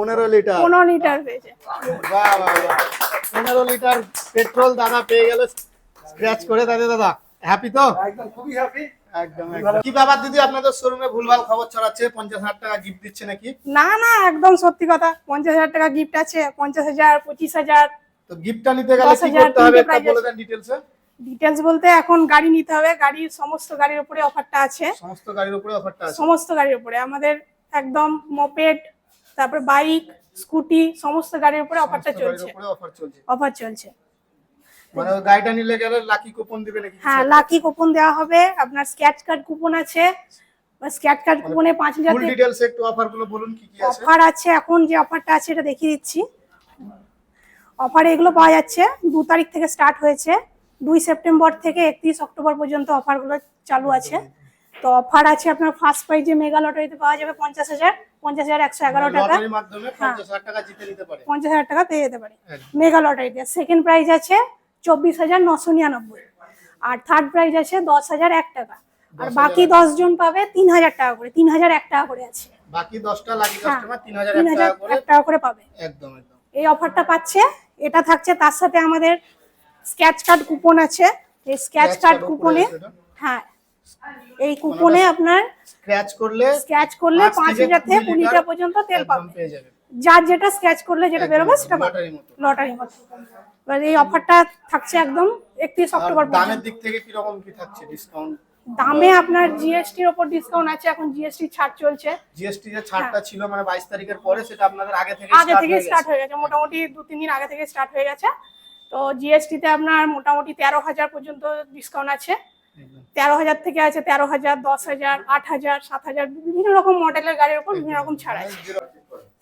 পনেরো লিটার? পনেরো লিটার পেয়েছে। বাহ বাহ বাহ। পনেরো লিটার পেট্রোল দাদা পেয়ে গেল স্ক্র্যাচ করে দাদা দাদা। হ্যাপি তো? একদম খুবই হ্যাপি একদম একদম। কি ব্যাপার দিদি আপনাদের শোরুমে ভুলভাল খবর ছড়াচ্ছে? পঞ্চাশ হাজার টাকা গিফট দিচ্ছে নাকি? না না একদম সত্যি কথা। পঞ্চাশ হাজার টাকা গিফট আছে পঞ্চাশ হাজার পঁচিশ হাজার। তো গিফটটা নিতে গেলে দশ কি করতে হবে? তিনটে বলে দেন ডিটেলসে ডিটেলস বলতে এখন গাড়ি নিতে হবে। গাড়ির সমস্ত গাড়ির উপরে অফারটা আছে। সমস্ত গাড়ির উপরে অফারটা আছে। সমস্ত গাড়ির উপরে। আমাদের একদম মপেড তারপরে বাইক স্কুটি সমস্ত গাড়ির উপরে অফারটা চলছে। অফার চলছে। মানে ওই গাড়িটা নিলে গেলে লাকি কুপন দিবে নাকি হ্যাঁ লাকি কুপন দেওয়া হবে। আপনার স্ক্যাচ কার্ড কুপন আছে। স্ক্যাচ কার্ড কুপনে ফুল একটু অফারগুলো বলুন কি কি আছে? অফার আছে এখন যে অফারটা আছে এটা দেখিয়ে দিচ্ছি। অফার এগুলো পাওয়া যাচ্ছে। দু তারিখ থেকে স্টার্ট হয়েছে। দুই সেপ্টেম্বর থেকে একত্রিশ অক্টোবর পর্যন্ত অফারগুলো চালু আছে। তো অফার আছে আপনার ফার্স্ট প্রাইজে মেগা লটারিতে পাওয়া যাবে পঞ্চাশ হাজার। পঞ্চাশ হাজার একশো এগারো টাকা। লটারির পঞ্চাশ হাজার টাকা পারে। পঞ্চাশ হাজার টাকা পেয়ে যেতে পারে। একদম। মেগা লটারিতে সেকেন্ড প্রাইজ আছে চব্বিশ হাজার নশো নিরানব্বই। আর থার্ড প্রাইজ আছে দশ হাজার এক টাকা। আর বাকি দশ জন পাবে তিন হাজার টাকা করে। তিন হাজার এক টাকা করে আছে। বাকি দশটা লাকি হ্যাঁ। কাস্টমার তিন হাজার এক টাকা করে পাবে। একদম একদম। এই অফারটা পাচ্ছে। এটা থাকছে তার সাথে আমাদের স্ক্যাচ কার্ড কুপন আছে। এই স্ক্যাচ কার্ড কুপনে? হ্যাঁ। এই কুপনে আপনার স্ক্র্যাচ করলে স্ক্যাচ করলে পাঁচ পাঁচ থেকে হাজার থেকে কুড়ি লিটার লিটার পর্যন্ত তেল একদম পাবে যার যেটা স্ক্যাচ করলে যেটা বেরোবে সেটা পাবে লটারির মতো। এবার এই অফারটা থাকছে একদম একত্রিশ অক্টোবর দামের দিক থেকে কীরকম কি থাকছে ডিসকাউন্ট দামে আপনার জিএসটির ওপর ডিসকাউন্ট আছে এখন জিএসটি ছাড় চলছে। জিএসটি যে ছাড়টা ছিল মানে বাইশ তারিখের পরে সেটা আপনাদের আগে থেকে হ্যাঁ। আগে থেকে স্টার্ট হয়ে গেছে মোটামুটি দু তিন দিন আগে থেকে স্টার্ট হয়ে গেছে। তো জিএসটিতে আপনার মোটামুটি তেরো হাজার পর্যন্ত ডিসকাউন্ট আছে। তেরো হাজার থেকে আছে তেরো হাজার দশ হাজার আট হাজার সাত হাজার বিভিন্ন রকম মডেলের গাড়ির উপর বিভিন্ন রকম ছাড় আছে।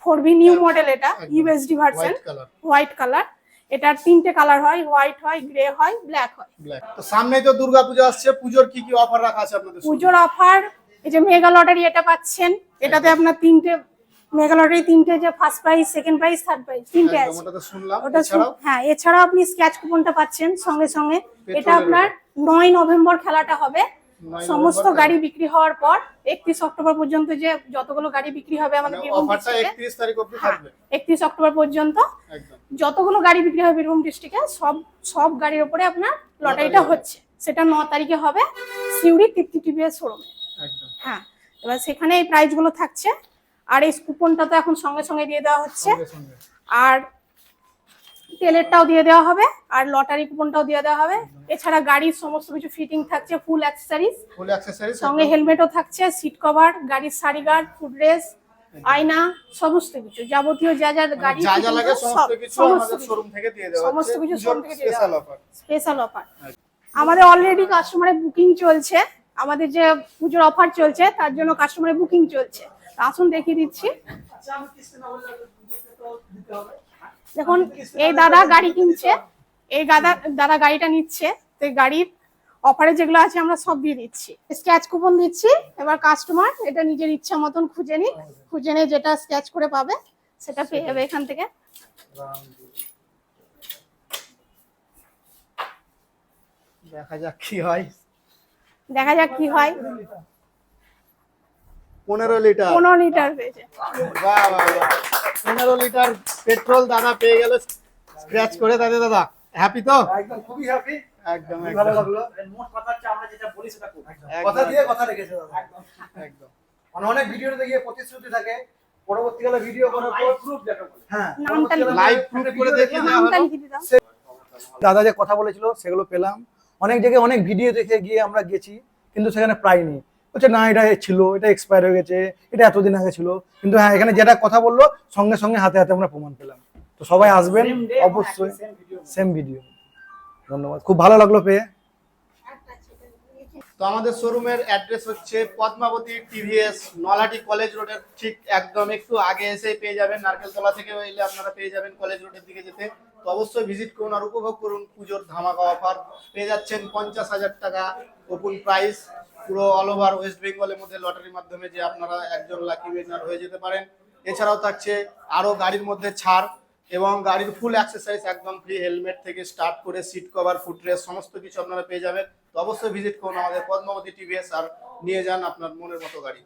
ফোর বি নিউ মডেল এটা। ইউএসডি ভার্সন হোয়াইট কালার এটার তিনটে কালার হয় হোয়াইট হয় গ্রে হয় ব্ল্যাক হয়। তো সামনেই তো দুর্গাপূজা আসছে পুজোর কি কি অফার রাখা আছে আপনাদের পুজোর অফার এই যে মেগা লটারি এটা পাচ্ছেন এটাতে আপনার তিনটে মেগা লটারি তিনটে যে first prize second prize third prize তিনটে আছে। ওটা তো শুনলাম ওটা হ্যাঁ এছাড়াও আপনি স্ক্যাচ কুপনটা পাচ্ছেন সঙ্গে সঙ্গে। এটা আপনার নয় নভেম্বর খেলাটা হবে। সমস্ত গাড়ি বিক্রি হওয়ার পর একত্রিশ অক্টোবর পর্যন্ত যে যতগুলো গাড়ি বিক্রি হবে আমাদের একত্রিশ অব্দি হ্যাঁ একত্রিশ অক্টোবর পর্যন্ত যতগুলো গাড়ি বিক্রি হবে বীরভূম ডিস্ট্রিক্টে সব সব গাড়ির উপরে আপনার লটারিটা হচ্ছে। সেটা ন তারিখে হবে সিউড়ি তৃপ্তি টিভিএস শোরুমে। হ্যাঁ এবার সেখানে এই প্রাইসগুলো থাকছে। আর এই কুপনটা তো এখন সঙ্গে সঙ্গে দিয়ে দেওয়া হচ্ছে। আর তেলেরটাও দিয়ে দেওয়া হবে আর লটারি কুপনটাও দিয়ে দেওয়া হবে। এছাড়া গাড়ির সমস্ত কিছু ফিটিং থাকছে ফুল অ্যাক্সেসরিজ ফুল অ্যাক্সেসরিজ সঙ্গে হেলমেটও থাকছে সিট কভার গাড়ির সারি গার্ড ফুড রেস আয়না সমস্ত কিছু যাবতীয় যা যা গাড়ি যা যা লাগে সমস্ত কিছু আমাদের শোরুম থেকে দিয়ে দেওয়া সমস্ত কিছু showroom থেকে দিয়ে দেওয়া স্পেশাল অফার স্পেশাল অফার আমাদের অলরেডি কাস্টমারের বুকিং চলছে। আমাদের যে পুজোর অফার চলছে তার জন্য কাস্টমারের বুকিং চলছে। আসুন দেখিয়ে দিচ্ছি। দেখুন এই দাদা গাড়ি কিনছে এই দাদা দাদা গাড়িটা নিচ্ছে তো এই গাড়ির অফারে যেগুলো আছে আমরা সব দিয়ে দিচ্ছি। স্ক্যাচ কুপন দিচ্ছি এবার কাস্টমার এটা নিজের ইচ্ছা মতন খুঁজে নিক খুঁজে নিয়ে যেটা স্ক্যাচ করে পাবে সেটা পেয়ে যাবে এখান থেকে। দেখা যাক কি হয়। দেখা যাক কি হয়। পনেরো লিটার। পনেরো লিটার পেয়েছে বাহ বাহ বাহ। পনেরো লিটার পেট্রোল দাদা পেয়ে গেল স্ক্র্যাচ করে দাদা দাদা। হ্যাপি তো? একদম খুবই হ্যাপি একদম একদম ভালো লাগল। মোট কথা হচ্ছে আমরা যেটা বলি সেটা কথা দিয়ে কথা রেখেছে দাদা। একদম মানে অনেক ভিডিওতে গিয়ে প্রতিশ্রুতি থাকে। পরবর্তীকালে ভিডিও করার পর প্রুফ যেটা বলি। হ্যাঁ লাইভ প্রুফ করে দেখিয়ে দাদা যে কথা বলেছিল সেগুলো পেলাম। অনেক জায়গায় অনেক ভিডিও দেখে গিয়ে আমরা গেছি কিন্তু সেখানে পাইনি বলছে না এটা ছিল এটা এক্সপায়ার হয়ে গেছে এটা এতদিন আগে ছিল। কিন্তু হ্যাঁ এখানে যেটা কথা বলল সঙ্গে সঙ্গে হাতে হাতে আমরা প্রমাণ পেলাম। তো সবাই আসবেন অবশ্যই সেম ভিডিও ধন্যবাদ। খুব ভালো লাগল পেয়ে। তো আমাদের শোরুমের অ্যাড্রেস হচ্ছে পদ্মাবতী টিভিএস নলাটি কলেজ রোডের ঠিক একদম একটু আগে এসে পেয়ে যাবেন। নারকেলতলা থেকে এলে আপনারা পেয়ে যাবেন কলেজ রোডের দিকে যেতে। তো অবশ্যই ভিজিট করুন আর উপভোগ করুন পুজোর ধামাকা অফার পেয়ে যাচ্ছেন পঞ্চাশ হাজার টাকা ওপেন প্রাইস পুরো অল ওভার ওয়েস্ট বেঙ্গলের মধ্যে লটারির মাধ্যমে যে আপনারা একজন লাকি উইনার হয়ে যেতে পারেন। এছাড়াও থাকছে আরও গাড়ির মধ্যে ছাড় এবং গাড়ির ফুল অ্যাক্সেসাইজ একদম ফ্রি হেলমেট থেকে স্টার্ট করে সিট কভার ফুটরেস সমস্ত কিছু আপনারা পেয়ে যাবেন। তো অবশ্যই ভিজিট করুন আমাদের পদ্মাবতী টিভিএস আর নিয়ে যান আপনার মনের মতো গাড়ি।